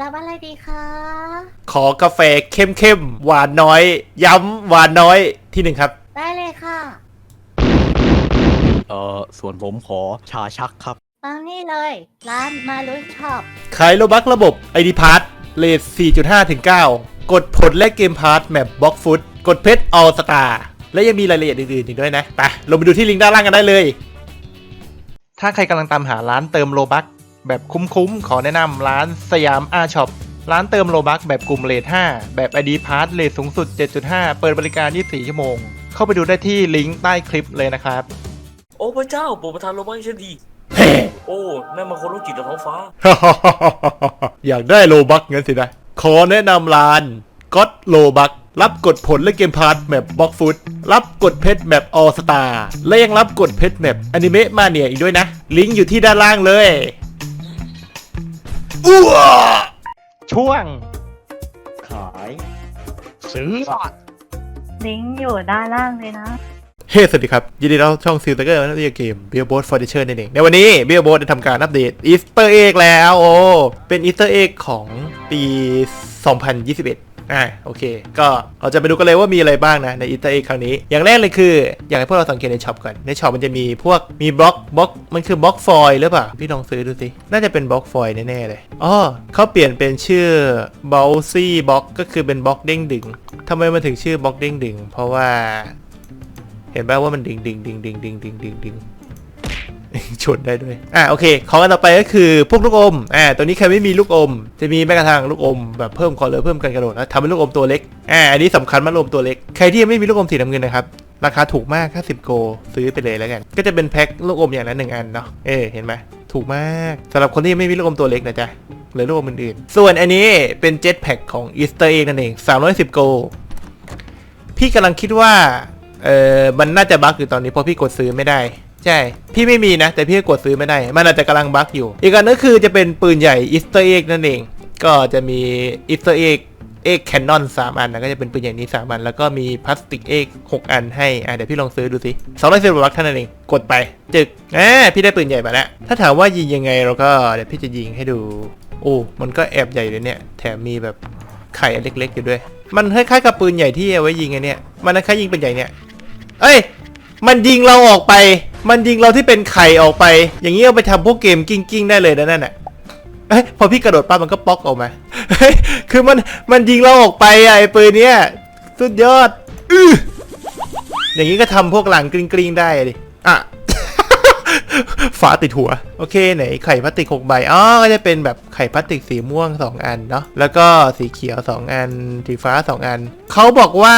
รับอะไรดีคะ ขอกาแฟเข้มเข้มๆหวานน้อย ย้ำหวานน้อยที่หนึ่งครับ ได้เลยค่ะ เอ่อส่วนผมขอชาชักครับตามนี่เลย ร้านมาลุยช็อปขายโลบักระบบ ID p a s s เลท4.5ถึง9กดผลและเกมพาร์ทแมปบล็อกฟุตกดเพชรออสตาและยังมีรายละเอียดอื่นๆอีกด้วยนะไปลงไปดูที่ลิงก์ด้านล่างกันได้เลย ถ้าใครกำลังตามหาร้านเติมโลบัก แบบคุ้มๆ ขอแนะนำร้านสยามอาช็อปร้านเติมโลบักแบบกลุ่มเลท5แบบ ID p a s s เลทสูงสุด 7.5 เปิดบริการ 24 ชั่วโมง เข้าไปดูได้ที่ลิงก์ใต้คลิปเลยนะครับ โอ้พระเจ้าโปรดประทานโลบังให้ฉันดี โอ้นั่นมันคนรู้จิตกับท้องฟ้า อยากได้โลบักงั้นสินะ ขอแนะนำร้านก็ตโลบักรับกดผลและเกมพาร์ทแมปบล็อกฟุตรับกดเพชรแมปออสตาและยังรับกดเพชรแมปอนิเมะมาเนียอีกด้วยนะ ลิงก์อยู่ที่ด้านล่างเลย อ้วช่วง ขายซื้อลิงก์อยู่ด้านล่างเลยนะ เฮ้สวัสดีครับ ยินดีต้อนรับช่องซิลเตอร์นั่นเองเกม b i l l b o a r d Furniture นั่นเองในวันนี้ b i l l b o a r d ได้ทำการอัปเดตอีสเตอร์เอ็กแล้ว โอ้ เป็นอีสเตอร์เอ็กของปี 2021 อ่าโอเค ก็เราจะไปดูกันเลยว่ามีอะไรบ้างนะในอีสเตอร์เอครั้งนี้ อย่างแรกเลยคือ อยากให้พวกเราสังเกตในช็อปก่อน ในช็อปมันจะมีพวกมีบล็อกบล็อกมันคือบล็อกฟอยล์หรือเปล่า พี่ลองซื้อดูสิ น่าจะเป็นบล็อกฟอยล์แน่ๆเลยอ๋อเขาเปลี่ยนเป็นชื่อ b o w s y Box ก็คือเป็นบล็อกเด้งดึงทำไมมันถึงชื่อบล็อกเด้งดึงเพราะว่า เห็นป่าว่ามันดึงดึงดึงดึงดึงดึงดึงดึง ชนได้ด้วย อ่าโอเค ของอันต่อไปก็คือพวกลูกอม อ่า ตัวนี้ใครไม่มีลูกอม จะมีแม้กระทั่งลูกอมแบบเพิ่มความเร็วเพิ่มการกระโดดแล้วทำให้ลูกอมตัวเล็ก อ่า อันนี้สำคัญมากลูกอมตัวเล็ก ใครที่ยังไม่มีลูกอมสีน้ำเงินนะครับ ราคาถูกมาก 50 โก ซื้อไปเลยแล้วกัน ก็จะเป็นแพ็คลูกอมอย่างนั้นหนึ่งอันเนาะ เออ เห็นไหมถูกมากสำหรับคนที่ยังไม่มีลูกอมตัวเล็กนะจ๊ะหรือลูกอมอื่นๆ ส่วนอันนี้เป็นเจ็ตแพ็คของอีสเตอร์เองนั่นเอง310 โก พี่กำลังคิดว่า เออมันน่าจะบั๊กอยู่ตอนนี้เพราะพี่กดซื้อไม่ได้ ใช่ พี่ไม่มีนะ แต่พี่กดซื้อไม่ได้ มันอาจจะกำลังบั๊กอยู่ อีกอันก็คือจะเป็นปืนใหญ่อีสเตอร์เอ็กนั่นเอง ก็จะมีอีสเตอร์เอ็กเอ็กแคนนอนสามอันนะก็จะเป็นปืนใหญ่นี้สามอัน แล้วก็มีพลาสติกเอ็กหกอันให้ อะเดี๋ยวพี่ลองซื้อดูสิสองร้อยสิบบั๊กเท่านั้นเอง กดไป จึกอ่าพี่ได้ปืนใหญ่มาแล้ว ถ้าถามว่ายิงยังไงเราก็เดี๋ยวพี่จะยิงให้ดู โอ้ มันก็แอบใหญ่เลยเนี่ย แถมมีแบบไข่เล็กๆอยู่ด้วย มันคล้ายๆกับปืนใหญ่ที่เอาไว้ยิงไงเนี่ย มันคล้ายยิงปืนใหญ่เนี่ย เอ้ย มันยิงเราออกไป มันยิงเราที่เป็นไข่ออกไป อย่างนี้เอาไปทำพวกเกมกิ้งๆได้เลยนะนั่นน่ะเอ้ยพอพี่กระโดดปั๊บมันก็ป๊อกออกมาเฮ้ยคือมันมันยิงเราออกไปอะไอ้ปืนเนี้ยสุดยอดออย่างนี้ก็ทำพวกหลังกริ้งๆได้ดิ ฝาติดหัว โอเคไหนไข่พลาสติกหกใบอ๋อก็จะเป็นแบบไข่พลาสติกสีม่วง 2 อันเนาะแล้วก็สีเขียว 2 อัน สีฟ้า 2 อัน เขาบอกว่า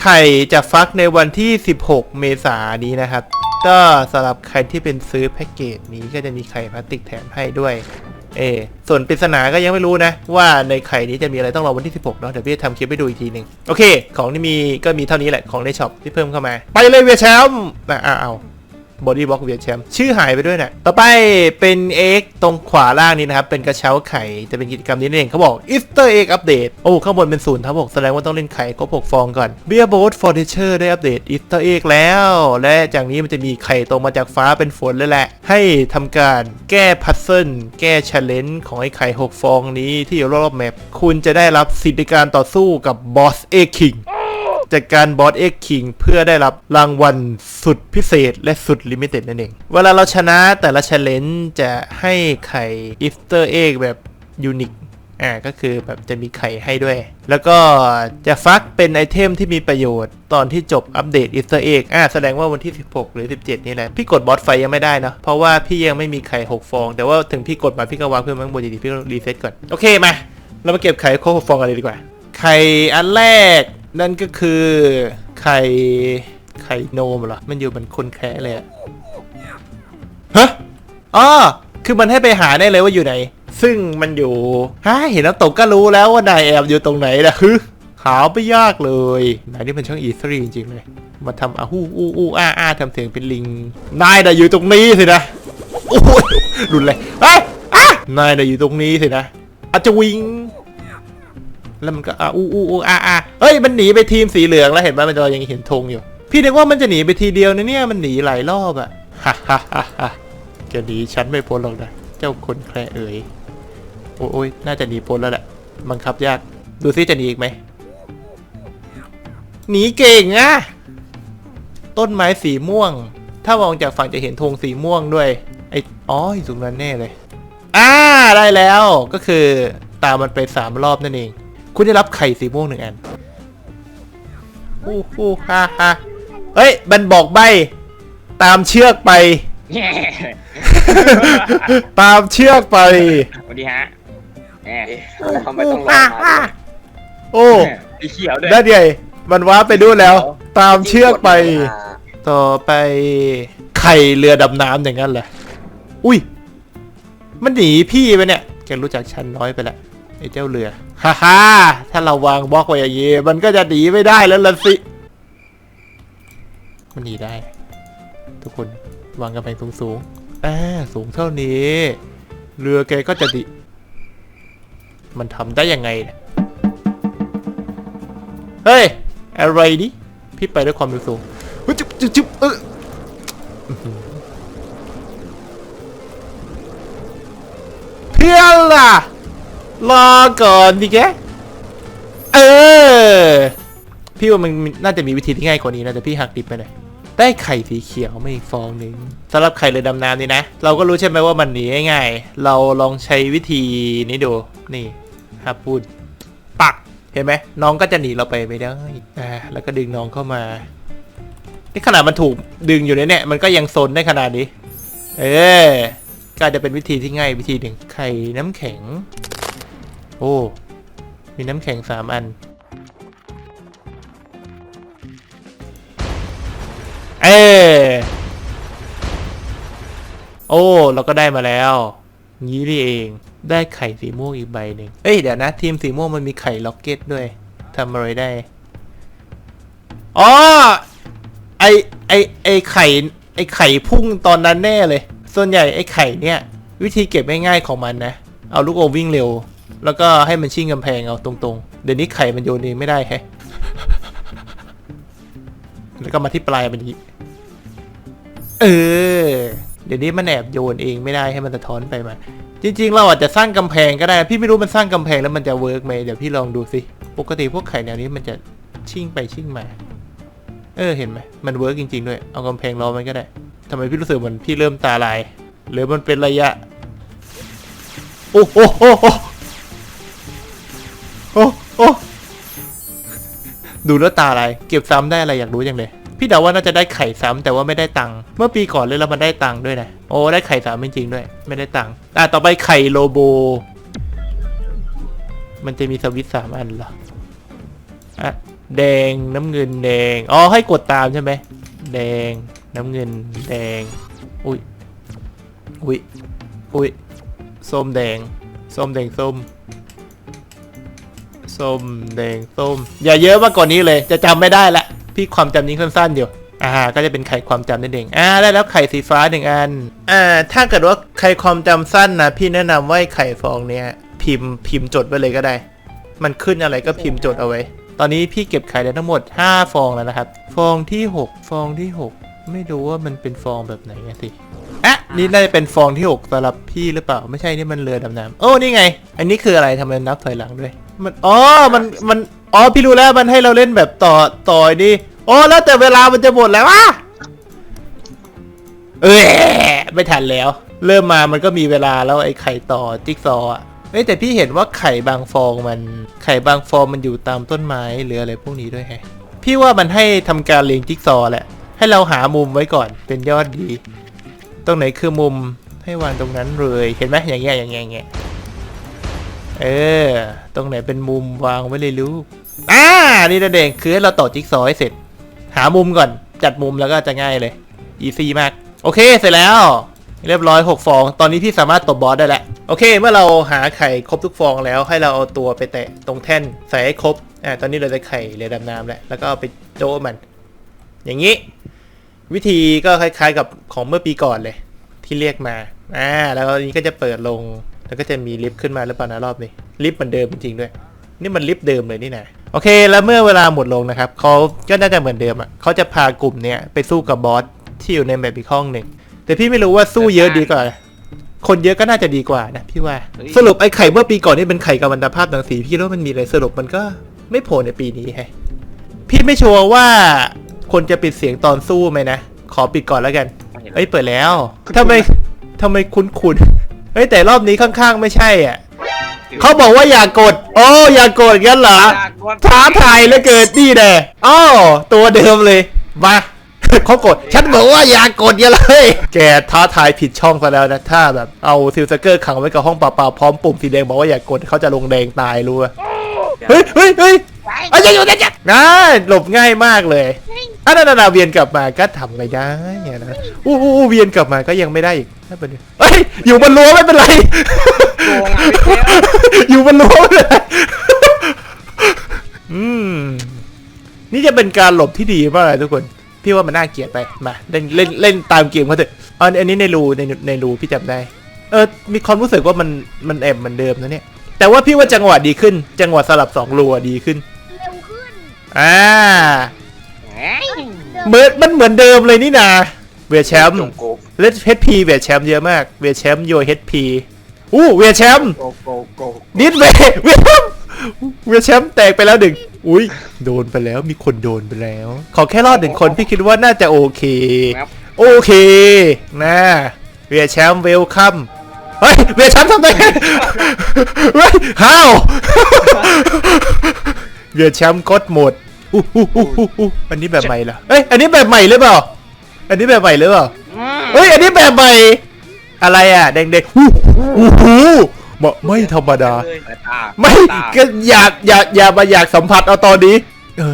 ไข่จะฟักในวันที่ 16 เมษายนนี้นะครับ ก็สำหรับใครที่เป็นซื้อแพ็กเกจนี้ก็จะมีไข่พลาสติกแถมให้ด้วยเออส่วนปริศนาก็ยังไม่รู้นะ ว่าในไข่นี้จะมีอะไรต้องรอวันที่ 16 เนาะเดี๋ยวพี่จะทำคลิปให้ดูอีกทีหนึ่งโอเค ของที่มีก็มีเท่านี้แหละของในช็อปที่เพิ่มเข้ามา ไปเลยเวียแชมป์อะเอา บอดี้บล็อกเวียแชมป์ชื่อหายไปด้วยนะต่อไปเป็นเอ็กตรงขวาล่างนี้นะครับ เป็นกระเช้าไข่จะเป็นกิจกรรมนี้นั่นเองเขาบอก Easter Egg Update โอ้ ข้างบนเป็นศูนย์ทับหกแสดงว่าต้องเล่นไข่ครบหกฟองก่อน Beer Boat Furniture ได้อัปเดต Easter Egg แล้ว และจากนี้มันจะมีไข่ตรงมาจากฟ้าเป็นฝนเลยแหละ ให้ทำการแก้พัซเซิลแก้ช l เลน g e ของไอ้ไข่6ฟองนี้ที่อยู่รอบๆแมปคุณจะได้รับสิทธิการต่อสู้กับบอสเอคิง จากการบอสเอ็กคิงเพื่อได้รับรางวัลสุดพิเศษและสุดลิมิเต็ดนั่นเอง เวลาเราชนะแต่ละ c h เลนจะให้ไข่อิสเตอร์เอ็กแบบยูนิคอ่าก็คือแบบจะมีไข่ให้ด้วย แล้วก็จะฟักเป็นไอเทมที่มีประโยชน์ตอนที่จบอัปเดตอิสเตอร์เอ็กอ่าแสดงว่าวันที่ 16 หรือ 17 นี่แหละ พี่กดบอสไฟยังไม่ได้เนะ เพราะว่าพี่ยังไม่มีไข่ 6 ฟอง แต่ว่าถึงพี่กดมาพี่ก็วางเพื่อนมาข้างบนดีๆพี่ก็รีเซ็ตก่อน โอเคมา เรามาเก็บไข่คหกฟองกันเลยดีกว่า ไข่อันแรก นั่นก็คือไข่ไข่โนมเหรอ มันอยู่บนคนแคะเลยอะฮะอ๋อคือมันให้ไปหาได้เลยว่าอยู่ไหน ซึ่งมันอยู่ฮะเห็นแล้วตกก็รู้แล้วว่านายแอบอยู่ตรงไหนนะฮึหาไม่ยากเลยนายนี่มันช่างอีสตรีจริงๆเลย มาทำอาฮู้อู้อู้อ้าอ้าทำเสียงเป็นลิง นายน่ะอยู่ตรงนี้สินะ โอ้ยรุนเลยเอ้ยอะนายน่ะอยู่ตรงนี้สินะอาจจะวิง แล้วมันก็อะอู้อู้อู้อะอะเอ้ยมันหนีไปทีมสีเหลืองแล้วเห็นไหมมันเรายังเห็นธงอยู่ พี่นึกว่ามันจะหนีไปทีเดียวนะเนี่ยมันหนีหลายรอบอะฮ่าฮ่าฮ่าฮ่าจะหนีฉันไม่พ้นหรอกนะเจ้าคนแคร์เอ๋ยโอ้ยน่าจะหนีพ้นแล้วแหละบังคับยากดูซิจะหนีอีกไหมหนีเก่งอะต้นไม้สีม่วง ถ้ามองจากฝั่งจะเห็นธงสีม่วงด้วยไอ้อ๋ออยู่ตรงนั้นแน่เลยอ่าได้แล้วก็คือตามมันไปสามรอบนั่นเอง คุณได้รับไข่สีม่วงหนึ่งอันอู้หูฮ่าฮ่าเฮ้ย มันบอกใบ ตามเชือกไปแง่ตามเชือกไป สวัสดีฮะแง่ทำไมต้องรอมาด้วยโอ้สีเขียวด้วยได้เดียมันว้าไปดูนแล้ว ตามเชือกไป ต่อไป ไข่เรือดำน้ำอย่างนั้นเหรออุ้ย มันหนีพี่ไปเนี่ยแกรู้จักฉันน้อยไปแล้วไอ้เจ้าเรือ ฮ่าฮ่าถ้าเราวางบล็อกไว้อย่างนี้มันก็จะหนีไม่ได้แล้วล่ะสิ มันหนีได้ ทุกคนวางกำแพงสูงสูงๆอ่าสูงเท่านี้ เรือแกก็จะดิ มันทำได้ยังไงเนี่ยเฮ้ย อะไรดิพี่ไปด้วยความเร็วสูงจุ๊บจุ๊บจุ๊บเอออื้อหือเพื่อนล่ะ รอก่อนดิแกเออ พี่ว่ามันน่าจะมีวิธีที่ง่ายกว่านี้นะแต่พี่หักดิบไปหน่อยได้ไข่สีเขียวมาอีกฟองหนึ่งสำหรับไข่เรือดำน้ำนี่นะ เราก็รู้ใช่ไหมว่ามันหนีง่ายๆเราลองใช้วิธีนี้ดู นี่ฮับพูดปักเห็นไหมน้องก็จะหนีเราไปไม่ได้อ่าแล้วก็ดึงน้องเข้ามานี่ขนาดมันถูกดึงอยู่ในเนี่ยมันก็ยังซนได้ขนาดนี้ เออก็อาจจะเป็นวิธีที่ง่ายวิธีหนึ่งไข่น้ำแข็ง โอ้ มีน้ำแข็งสามอัน เอโอ้ เราก็ได้มาแล้ว งี้นี่เอง ได้ไข่สีม่วงอีกใบหนึ่งเอ้ย เดี๋ยวนะ ทีมสีม่วงมันมีไข่ล็อกเก็ตด้วยทำอะไรได้ อ๋อ ไอไอไอไข่ ไอไข่พุ่งตอนนั้นแน่เลย ส่วนใหญ่ไอไข่เนี่ย วิธีเก็บง่ายๆของมันนะ เอาลูกโอวิ่งเร็ว แล้วก็ให้มันชิ่งกำแพงเอาตรงๆ เดี๋ยวนี้ไข่มันโยนเองไม่ได้แฮะ แล้วก็มาที่ปลายมันนี้เออ เดี๋ยวนี้มันแอบโยนเองไม่ได้ให้มันสะท้อนไปมา จริง ๆ เราอาจจะสร้างกำแพงก็ได้ พี่ไม่รู้มันสร้างกำแพงแล้วมันจะเวิร์กไหมเดี๋ยวพี่ลองดูสิปกติพวกไข่แนวนี้มันจะชิ่งไปชิ่งมา เออเห็นไหมมันเวิร์กจริง ๆ ด้วย เอากำแพงรอมันก็ได้ทำไมพี่รู้สึกเหมือนพี่เริ่มตาลาย หรือมันเป็นระยะ โอ้โห โอ้โอ้ดูแล้วตาอะไร เก็บซ้ำได้อะไรอยากรู้จังเลย พี่เดาว่าน่าจะได้ไข่ซ้ำแต่ว่าไม่ได้ตังค์เมื่อปีก่อนเลยแล้วมันได้ตังค์ด้วยนะโอ้ได้ไข่ซ้ำจริงๆด้วย ไม่ได้ตังค์อะต่อไปไข่โลโบ มันจะมีสวิตช์สามอันเหรออะแดงน้ำเงินแดงอ๋อให้กดตามใช่ไหมแดงน้ำเงินแดงอุ้ยอุ้ยอุ้ยส้มแดงส้มแดงส้ม ส้มแดงส้ม อย่าเยอะมากกว่านี้เลย จะจำไม่ได้ละ พี่ความจำนี้สั้นๆอยู่อ่าก็จะเป็นไข่ความจำนั่นเองอ่าได้แล้วไข่สีฟ้าหนึ่งอันอ่าถ้าเกิดว่าไข่ความจำสั้นนะพี่แนะนำว่าไอ้ไข่ฟองเนี้ยพิมพ์พิมพ์จดไว้เลยก็ได้ มันขึ้นอะไรก็พิมพ์จดเอาไว้ ตอนนี้พี่เก็บไข่ได้ทั้งหมด 5 ฟองแล้วนะครับ ฟองที่ 6 ฟองที่ 6 ไม่รู้ว่ามันเป็นฟองแบบไหนอะสิอะนี่น่าจะเป็นฟองที่6สำหรับพี่หรือเปล่าไม่ใช่นี่มันเรือดำน้ำโอ้นี่ไง อันนี้คืออะไรทำไมนับถอยหลังด้วย มันอ๋อมันมันอ๋อพี่รู้แล้วมันให้เราเล่นแบบต่อต่อยดิโอ้แล้วแต่เวลามันจะหมดแล้วอะเอ้ยไม่ทันแล้ว เริ่มมามันก็มีเวลาแล้วไอ้ไข่ต่อจิ๊กซอว์อะเอ้ยแต่พี่เห็นว่าไข่บางฟองมันไข่บางฟองมันอยู่ตามต้นไม้หรืออะไรพวกนี้ด้วยแฮะพี่ว่ามันให้ทำการเรียงจิ๊กซอว์แหละ ให้เราหามุมไว้ก่อนเป็นยอดดี ตรงไหนคือมุมให้วางตรงนั้นเลย เห็นไหมอย่างเงี้ยอย่างเงี้ยอย่างเงี้ย เออ ตรงไหนเป็นมุมวางไว้เลยลูกอ่า นี่นั่นเองคือให้เราต่อจิ๊กซอว์ให้เสร็จ หามุมก่อน จัดมุมแล้วก็จะง่ายเลย อีซี่มาก โอเค เสร็จแล้ว เรียบร้อย 6 ฟอง ตอนนี้พี่สามารถตบบอสได้แล้ว โอเค เมื่อเราหาไข่ครบทุกฟองแล้วให้เราเอาตัวไปแตะตรงแท่นใส่ให้ครบ อ่า ตอนนี้เราได้ไข่เรือดำน้ำแล้ว แล้วก็เอาไปโจมัน อย่างนี้ วิธีก็คล้ายๆกับของเมื่อปีก่อนเลย ที่เรียกมา อ่า แล้วอันนี้ก็จะเปิดลง แล้วก็จะมีลิฟต์ขึ้นมาหรือเปล่านะรอบนี้ลิฟต์เหมือนเดิมจริงๆด้วย นี่มันลิฟต์เดิมเลยนี่นะโอเค แล้วเมื่อเวลาหมดลงนะครับเขาก็น่าจะเหมือนเดิมอะเขาจะพากลุ่มเนี้ยไปสู้กับบอสที่อยู่ในแบบอีกห้องหนึ่งแต่พี่ไม่รู้ว่าสู้เยอะดีกว่า คนเยอะก็น่าจะดีกว่านะพี่ว่าสรุปไอ้ไข่เมื่อปีก่อนนี่เป็นไข่กัมมันตภาพหนังสีพี่แล้วามันมีอะไรสรุปมันก็ไม่โผล่ในปีนี้แฮะพี่ไม่ชัวร์ว่าคนจะปิดเสียงตอนสู้ไหมนะขอปิดก่อนแล้วกันเอ้ยเปิดแล้วทำไมทำไมคุ้นคุ้นๆ เฮ้ยแต่รอบนี้ข้างๆไม่ใช่อะเขาบอกว่าอย่ากด โอ้อย่ากดงั้นเหรอท้าทายเหลือเกินนี่แน่อ้อตัวเดิมเลยมาเขากด ฉันบอกว่าอย่ากดอย่าเลย แกท้าทายผิดช่องซะแล้วนะ ถ้าแบบเอาซิลสเกอร์ขังไว้กับห้องเปล่าๆพร้อมปุ่มสีแดงบอกว่าอย่ากดเขาจะลงแดงตายรู้ป่ะเฮ้ยเฮ้ยเฮ้ยเอ้ยอย่าอยู่นะจ๊ะง่ายหลบง่ายมากเลย อันนั้นนะเวียนกลับมาก็ทำไม่ได้อะนะอู้อู้อู้เวียนกลับมาก็ยังไม่ได้อีกน่าเป็นเฮ้ยอยู่บนรั้วไม่เป็นไรโกงอะพี่เจ๊อยู่บนรั้วไม่เป็นไรอืมนี่จะเป็นการหลบที่ดีมากเลยทุกคน พี่ว่ามันน่าเกลียดไปมาเล่นเล่นเล่นตามเกมเขาเถอะอันอันนี้ในรูในในรูพี่จำได้เออมีความรู้สึกว่ามันมันแอบเหมือนเดิมนะเนี่ย แต่ว่าพี่ว่าจังหวะดีขึ้น จังหวะสลับสองรูอะดีขึ้นเร็วขึ้นอ่า เอ้ยเหมือนมันเหมือนเดิมเลยนี่นาเวียแชมป์จงโกบเลดเฮดพีเวียแชมป์เยอะมากเวียแชมป์โยเฮดพีอู้เวียแชมป์โกโกโกดิสเวย์เวียแชมป์เวียแชมป์แตกไปแล้วหนึ่งอุ้ยโดนไปแล้วมีคนโดนไปแล้ว ขอแค่รอดหนึ่งคนพี่คิดว่าน่าจะโอเคครับโอเคนะเวียแชมป์เวลคัมเฮ้ยเวียแชมป์ทำไงเฮ้ยฮ้าวเวียแชมป์กดหมด อู้หูหูหูหูอันนี้แบบใหม่เหรอเอ้ย อันนี้แบบใหม่หรือเปล่า อันนี้แบบใหม่หรือเปล่าอืมเฮ้ย อันนี้แบบใหม่ อะไรอะแดงๆอู้หูไม่ไม่ธรรมดาสายตาไม่สายตาก็อยากอยากอยากมาอยากสัมผัสเอาตอนนี้ เอ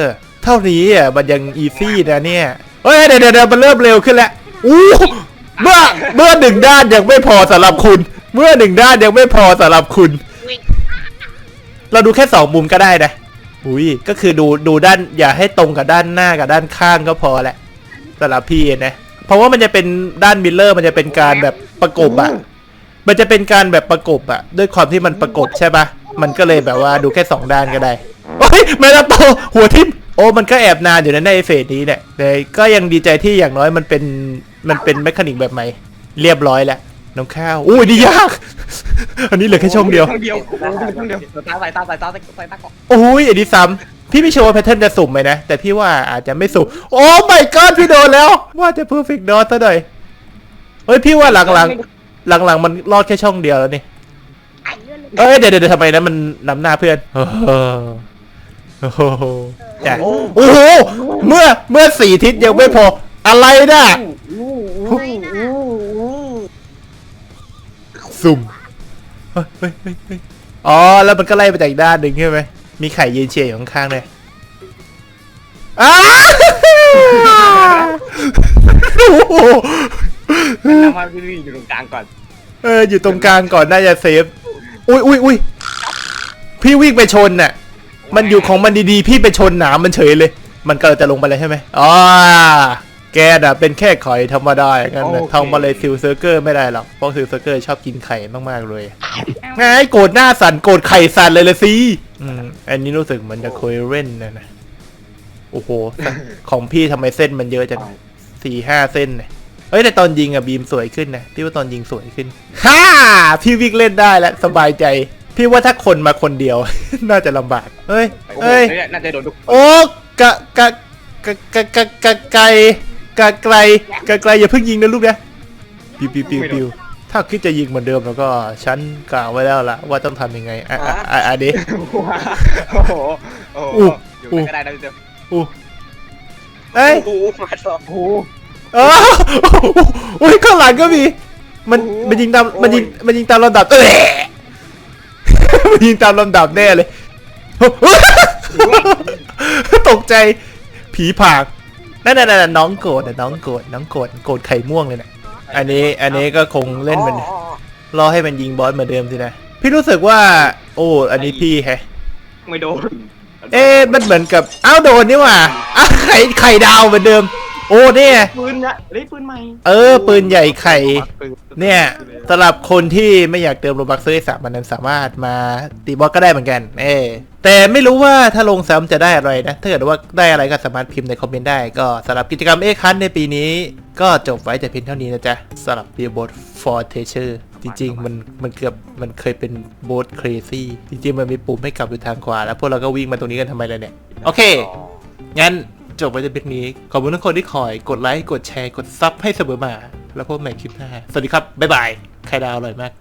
อ เท่านี้อะมันยังอีซี่นะเนี่ย เฮ้ยเดี๋ยวเดี๋ยวเดี๋ยวมันเริ่มเร็วขึ้นแล้วอู้เมื่อเมื่อหนึ่งด้านยังไม่พอสำหรับคุณ เมื่อหนึ่งด้านยังไม่พอสำหรับคุณ เราดูแค่สองมุมก็ได้นะ อุ้ยก็คือดูดูด้านอย่าให้ตรงกับด้านหน้ากับด้านข้างก็พอแหละสำหรับพี่นะ เพราะว่ามันจะเป็นด้านมิลเลอร์มันจะเป็นการแบบประกบอะมันจะเป็นการแบบประกบอะด้วยความที่มันประกบใช่ปะมันก็เลยแบบว่าดูแค่สองด้านก็ได้โอ้ยเมลาโตหัวทิ่มโอ้มันก็แอบนานอยู่นะในเฟสนี้เนี่ยแต่ก็ยังดีใจที่อย่างน้อยมันเป็นมันเป็นแมคานิกแบบใหม่ เรียบร้อยแล้ว น้องข้าวอุ้ยนี่ยาก อันนี้เหลือแค่ช่องเดียว ช่องเดียวโอ้โหช่องเดียวสายตาสายตาสายตาสายตาก่อนโอ้ยอันนี้ซ้ำพี่ไม่ชัวร์ว่าแพทเทิร์นจะสุ่มไหมนะ แต่พี่ว่าอาจจะไม่สุ่ม โอ้ my god พี่โดนแล้ว ว่าจะ perfect dot ซะหน่อยเฮ้ยพี่ว่าหลังหลังหลังหลังๆมันรอดแค่ช่องเดียวแล้วนี่ ไอ้เรื่องเลยเอ้ยเดี๋ยวเดี๋ยวทำไมนะมันนำหน้าเพื่อนโอ้โหโอ้โหจ้ะโอ้โห เมื่อเมื่อสี่ทิศยังไม่พอ อะไรนะ สุ่มเฮ้ยเฮ้ยเฮ้ยเฮ้ยอ๋อ แล้วมันก็ไล่ไปจากอีกด้านหนึ่งใช่ไหมมีไข่ยืนเชียร์อยู่ข้างๆเลยอ้าโอ้โหน้ำมันพี่อยู่ตรงกลางก่อนเอออยู่ตรงกลางก่อนน่าจะเซฟ อุ้ยอุ้ยอุ้ยพี่วิ่งไปชนน่ะ มันอยู่ของมันดีๆ พี่ไปชนหนามมันเฉยเลย มันก็จะลงไปเลยใช่ไหมอ๋อ แกน่ะเป็นแค่ไข่ธรรมดาอย่างนั้นน่ะโอเค ทำมาเลยซิลเซอร์เกอร์ไม่ได้หรอกเพราะซิลเซอร์เกอร์ชอบกินไข่มากๆเลยไงโกรธหน้าสั่นโกรธไข่สั่นเลยละสิอืมอันนี้รู้สึกเหมือนจะโคเรนนะนะโอ้โห ของพี่ทำไมเส้นมันเยอะจังสี่ห้าเส้นเนี่ยเอ้ยแต่ตอนยิงอะบีมสวยขึ้นนะพี่ว่าตอนยิงสวยขึ้นฮ่าพี่วิ่งเล่นได้แล้วสบายใจ พี่ว่าถ้าคนมาคนเดียว น่าจะลำบากเฮ้ยโอ้โหเฮ้ยเนี่ยน่าจะโดนทุกโอ้กะกะกะกะกะกะไกล กะไกลกะไกลอย่าเพิ่งยิงนะลูกนะปิวปิวปิวปิวถ้าคิดจะยิงเหมือนเดิมแล้วก็ฉันกล่าวไว้แล้วล่ะว่าต้องทำยังไงอะอะอะอะดิโอ้โหโอ้โหอู้อยู่ไหนก็ได้นะพี่เจ๊อู้เอ้ยโอ้โหมาสองโอ้โหเอออุ้ยข้างหลังก็มี มันมันยิงตามมันยิงมันยิงตามลำดับเอ้ยมันยิงตามลำดับแน่เลยตกใจผีผาก นั่นนั่นน้องโกรธนะน้องโกรธน้องโกรธโกรธไข่ม่วงเลยนะอันนี้อันนี้ก็คงเล่นมันอ๋อรอให้มันยิงบอสเหมือนเดิมสินะ พี่รู้สึกว่า โอ้อันนี้พี่แฮะไม่โดนเอ๊ะมันเหมือนกับอ้าวโดนนี่หว่าอ้าวไข่ไข่ดาวเหมือนเดิม โอ้เนี่ยปืนนะเฮ้ยปืนใหม่เออปืนใหญ่ไข่ปืน เนี่ยสำหรับคนที่ไม่อยากเติมโรบักซื้อสามมันนั้นสามารถมาตีบอสก็ได้เหมือนกันเออแต่ไม่รู้ว่าถ้าลงซ้ำจะได้อะไรนะ ถ้าเกิดว่าได้อะไรก็สามารถพิมพ์ในคอมเมนต์ได้ก็สำหรับกิจกรรมเอ็กคันในปีนี้ ก็จบไว้แต่เพียงเท่านี้นะจ๊ะสำหรับ b i l l b o a r d for t e a c h e r จริงๆ มันมันเกือบมันเคยเป็นโบสครซี่จริงๆ มันมีปุ่มให้กลับอยู่ทางขวา แล้วพวกเราก็วิ่งมาตรงนี้กันทำไมล่ะเนี่ย โอเค งั้นจบไว้ในเพียงนี้ ขอบคุณทุกคนที่คอยกดไลค์กดแชร์กดซับให้เสมอมา แล้วพบกันใหม่คลิปหน้า สวัสดีครับ บ๊ายบาย ไข่ดาวอร่อยมาก